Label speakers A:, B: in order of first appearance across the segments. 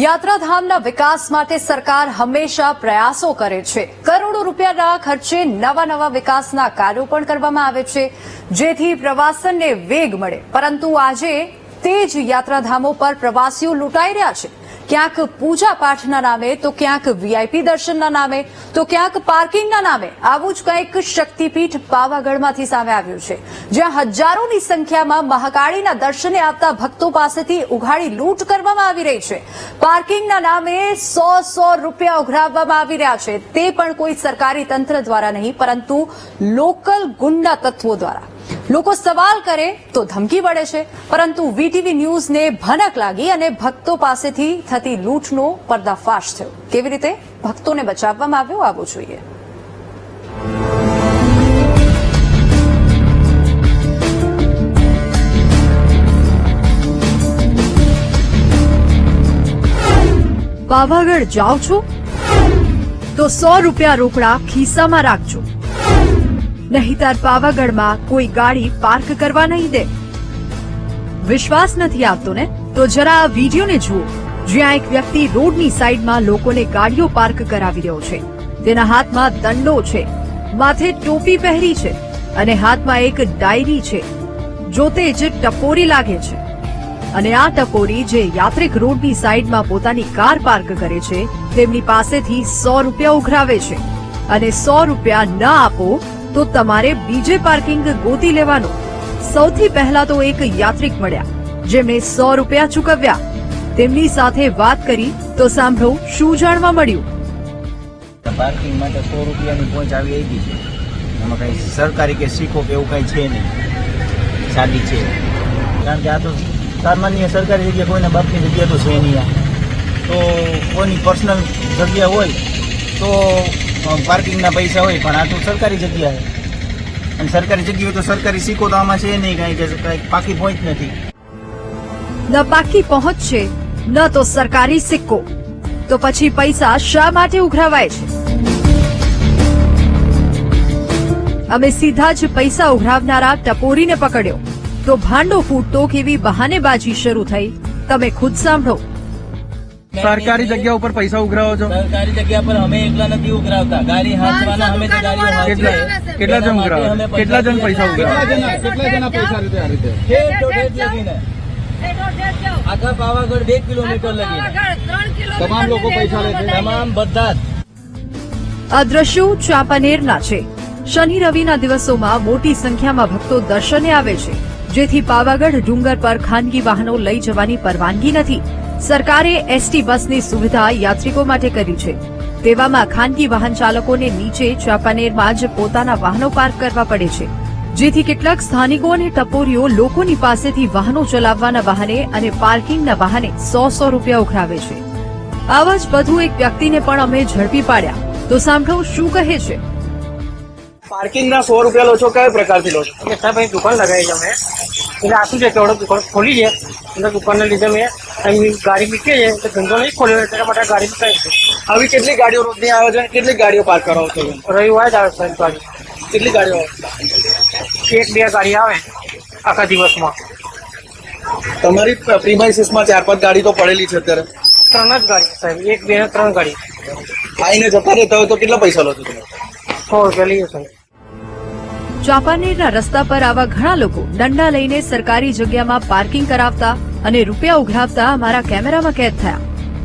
A: યાત્રાધામના વિકાસ માટે સરકાર હંમેશા પ્રયાસો કરે છે. કરોડો રૂપિયાના ખર્ચે નવા નવા વિકાસના કાર્યો પણ કરવામાં આવે છે, જેથી પ્રવાસનને વેગ મળે. પરંતુ આજે તે જ યાત્રાધામો પર પ્રવાસીઓ લૂંટાઈ રહ્યા છે. ક્યાંક પૂજા પાઠના નામે, તો ક્યાંક વીઆઈપી દર્શનના નામે, તો ક્યાંક પાર્કિંગના નામે. આવું જ કંઈક શક્તિપીઠ પાવાગઢમાંથી સામે આવ્યું છે, જ્યાં હજારોની સંખ્યામાં મહાકાળીના દર્શને આવતા ભક્તો પાસેથી ઉઘાડી લૂંટ કરવામાં આવી રહી છે. પાર્કિંગના નામે સો સો રૂપિયા ઉઘરાવવામાં આવી રહ્યા છે. તે પણ કોઈ સરકારી તંત્ર દ્વારા નહીં, પરંતુ લોકલ ગુંડા તત્વો દ્વારા. લોકો સવાલ કરે તો ધમકી પડે છે. પરંતુ વીટીવી ન્યૂઝને ભનક લાગી અને ભક્તો પાસેથી થતી લૂંટનો પર્દાફાશ થયો. કેવી રીતે? ભક્તોને બચાવવામાં આવ્યો, આવો જોઈએ. પાવાગઢ જાઓ છો? તો સો રૂપિયા રોકડા ખિસ્સામાં રાખજો. નહીતર પાવાગઢમાં કોઈ ગાડી પાર્ક કરવા નહીં દે. વિશ્વાસ નથી આવતો ને? તો જરા આ વિડીયોને જુઓ. જ્યાં એક વ્યક્તિ રોડની સાઈડમાં લોકોને ગાડીઓ પાર્ક કરાવી રહ્યો છે. તેના હાથમાં દંડો છે. માથે ટોપી પહેરી છે અને હાથમાં એક ડાયરી છે. જોતે જ ટપોરી લાગે છે. અને આ ટપોરી જે યાત્રિક રોડની સાઈડમાં પોતાની કાર પાર્ક કરે છે, તેમની પાસેથી સો રૂપિયા ઉઘરાવે છે. અને સો રૂપિયા ન આપો તો તમારે બીજે પાર્કિંગ ગોતી લેવાનું. સૌથી પહેલા તો એક યાત્રિક મળ્યા, જેમણે સો રૂપિયા ચૂકવ્યા. તેમની સાથે વાત કરી તો સાંભળો શું જાણવા મળ્યું.
B: પાર્કિંગ માટે સો રૂપિયાની પહોંચ આવી આવી છે. એમાં કંઈ સરકારી કે શીખો કે એવું કંઈ છે નહીં. સાદી છે. કારણ કે આ તો સામાન્ય સરકારી જગ્યા કોઈને બાપની જગ્યા તો છે નહીં તો કોઈની પર્સનલ જગ્યા હોય તો પાર્કિંગના પૈસા હોય, પણ આ તો સરકારી જગ્યા અને સરકારી જગ્યા તો સરકારી સિક્કો તો આમાં છે નહીં, કાંઈ કે કાંઈ પાકી પહોંચ નથી.
A: ન પાકી પહોંચ છે ન તો સરકારી સિક્કો. તો પછી પૈસા શા માટે ઉઘરાવાય છે? અમે સીધા જ પૈસા ઉઘરાવનારા ટપોરીને પકડ્યો. તો ભાંડો ફૂટતો કેવી બહાનેબાજી શરૂ થઈ. તમે ખુદ સાંભળો.
C: સરકારી જગ્યા ઉપર પૈસા ઉઘરાવો છો?
B: સરકારી જગ્યા પર અમે એકલા નથી ઉઘરાવતા. ગાડી હાંચવાના અમે તો ગાડી
C: કેટલા કેટલા જણ ઉઘરાવો? કેટલા જણ પૈસા ઉઘરાવો?
B: કેટલા જણા? પૈસા રીતે આ રીતે? ઠેઠ તો ઠેઠ લગીને. આખા પાવાગઢ બે કિલોમીટર લગીને.
C: તમામ લોકો પૈસા લે છે.
B: તમામ બધા
A: આ દ્રશ્યો ચાંપાનેરના છે. શનિ રવિના દિવસોમાં મોટી સંખ્યામાં ભક્તો દર્શને આવે છે. જેથી પાવાગઢ ડુંગર પર ખાનગી વાહનો લઈ જવાની પરવાનગી નથી. સરકારે એસટી બસની સુવિધા યાત્રિકો માટે કરી છે. તેવામાં ખાનગી વાહન ચાલકોને નીચે ચાંપાનેરમાં જ પોતાના વાહનો પાર્ક કરવા પડે છે. જેથી કેટલાક સ્થાનિકો અને ટપોરીઓ લોકોની પાસેથી વાહનો ચલાવવાના બહાને અને પાર્કિંગના બહાને સો સો રૂપિયા ઉઘરાવે છે. આવા જ વધુ એક વ્યક્તિને પણ અમે ઝડપી પાડ્યા. તો સાંભળો શું કહે છે.
D: પાર્કિંગ ના સો રૂપિયા લો છો કયા પ્રકારથી લો છો?
E: સાહેબ અહીં દુકાન લગાવી છે અમે. એટલે આ શું છે કે દુકાન ખોલી છે. એટલે દુકાનના લીધે મેં અહીં ગાડી મૂકીએ છે તો ધંધો નહીં ખોલ્યો એટલા માટે ગાડી મૂકાય છે.
D: આવી કેટલી ગાડીઓ રોજની આવે છે અને કેટલી ગાડીઓ પાર્ક કરાવો છો?
E: રવિવારે જ આવે સાહેબ ગાડી
D: કેટલી ગાડીઓ? આવે?
E: એક બે ગાડી આવે આખા દિવસમાં.
D: તમારી પ્રીમાઇસીસમાં ચાર પાંચ ગાડી તો પડેલી છે અત્યારે?
E: ત્રણ જ ગાડી સાહેબ. એક બે ત્રણ ગાડી.
D: આઈને જતા રહેતા હોય તો કેટલા પૈસા લો છો તમે?
E: સો રૂપિયા લઈએ સાહેબ.
A: ચાંપાનેરના રસ્તા પર આવા ઘણા લોકો દંડા લઈને સરકારી જગ્યામાં પાર્કિંગ કરાવતા અને રૂપિયા ઉઘરાવતા મારા કેમેરામાં કેદ થયા.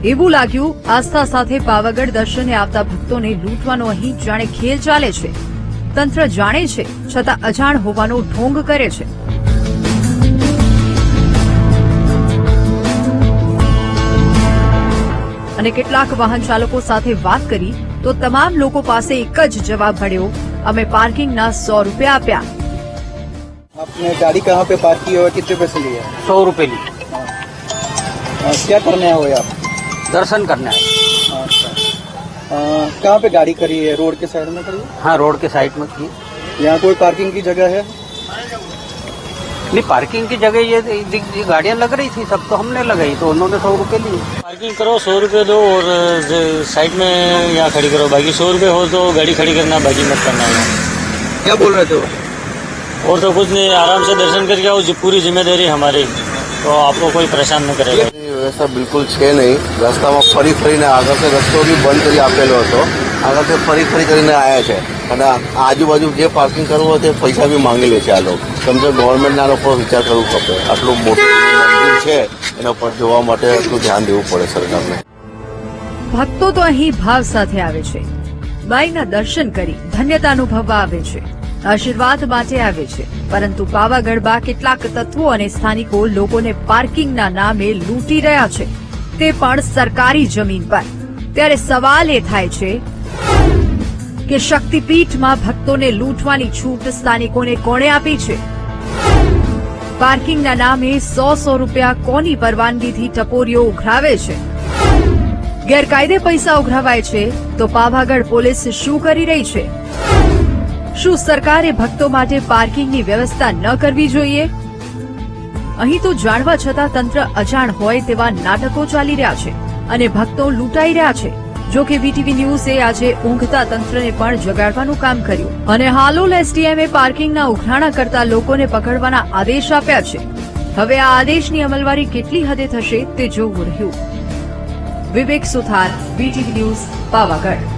A: એવું લાગ્યું આસ્થા સાથે પાવાગઢ દર્શને આવતા ભક્તોને લૂંટવાનો અહીં જાણે ખેલ ચાલે છે. તંત્ર જાણે છે છતાં અજાણ હોવાનો ઢોંગ કરે છે. અને કેટલાક વાહન ચાલકો સાથે વાત કરી તો તમામ લોકો પાસે એક જ જવાબ મળ્યો અમે પાર્કિંગના સો રૂપિયા આપ્યા.
D: આપને ગાડી કહાં પે પાર્ક હોય કિતને પૈસે
F: લીયા સો રૂપિયા
D: क्या करने आए हो आप
F: दर्शन करने आए।
D: कहाँ पे गाड़ी करी है? रोड के साइड में करी
F: हाँ? रोड के साइड में थी
D: यहाँ कोई पार्किंग की जगह है?
F: नहीं पार्किंग की जगह ये, गाड़ियाँ लग रही थी सब तो हमने लगाई तो उन्होंने सौ रुपये लिए।
G: पार्किंग करो सौ रुपये दो और साइड में यहाँ खड़ी करो। बाकी सौ रुपये हो तो गाड़ी खड़ी करना बाकी मत करना। यहाँ
D: क्या बोल रहे थे
G: और तो कुछ नहीं आराम से दर्शन करके आओ पूरी ज़िम्मेदारी हमारी। તો આપણો કોઈ પ્રેશાન ન
H: કરે. વ્યવસ્થા બિલકુલ છે નહીં. રસ્તામાં ફરી ફરીને આગળથી રસ્તો બી બંધ કરી આપેલો હતો. આગળથી ફરી ફરી કરીને આવ્યા છે. અને આજુબાજુ જે પાર્કિંગ કરવું હોય તે પૈસા બી માંગી લે છે આ લોકો. સમજો ગવર્મેન્ટના લોકો વિચાર કરવો પડે. આટલું મોટું મંદિર છે એના પર જોવા માટે એટલું ધ્યાન દેવું પડે સરકારને.
A: ભક્તો તો અહીં ભાવ સાથે આવે છે. બાઈના દર્શન કરી ધન્યતા અનુભવવા આવે છે. આશીર્વાદ માટે આવે છે. પરંતુ પાવાગઢમાં કેટલાક તત્વો અને સ્થાનિકો લોકોને પાર્કિંગના નામે લૂંટી રહ્યા છે. તે પણ સરકારી જમીન પર. ત્યારે સવાલ એ થાય છે કે શક્તિપીઠમાં ભક્તોને લૂંટવાની છૂટ સ્થાનિકોને કોણે આપી છે? પાર્કિંગના નામે સો સો રૂપિયા કોની પરવાનગીથી ટપોરીઓ ઉઘરાવે છે? ગેરકાયદે પૈસા ઉઘરાવાય છે? તો પાવાગઢ પોલીસ શું કરી રહી છે? શું સરકારે ભક્તો માટે પાર્કિંગની વ્યવસ્થા ન કરવી જોઈએ? અહીં તો જાણવા છતાં તંત્ર અજાણ હોય તેવા નાટકો ચાલી રહ્યા છે અને ભક્તો લૂંટાઈ રહ્યા છે. જો કે વીટીવી ન્યૂઝે આજે ઊંઘતા તંત્રને પણ જગાડવાનું કામ કર્યું. અને હાલોલ એસડીએમએ પાર્કિંગના ઉઘરાણા કરતા લોકોને પકડવાના આદેશ આપ્યા છે. હવે આ આદેશની અમલવારી કેટલી હદે થશે તે જોવું રહ્યું. Vivek Suthar, VTV news, Pavagadh.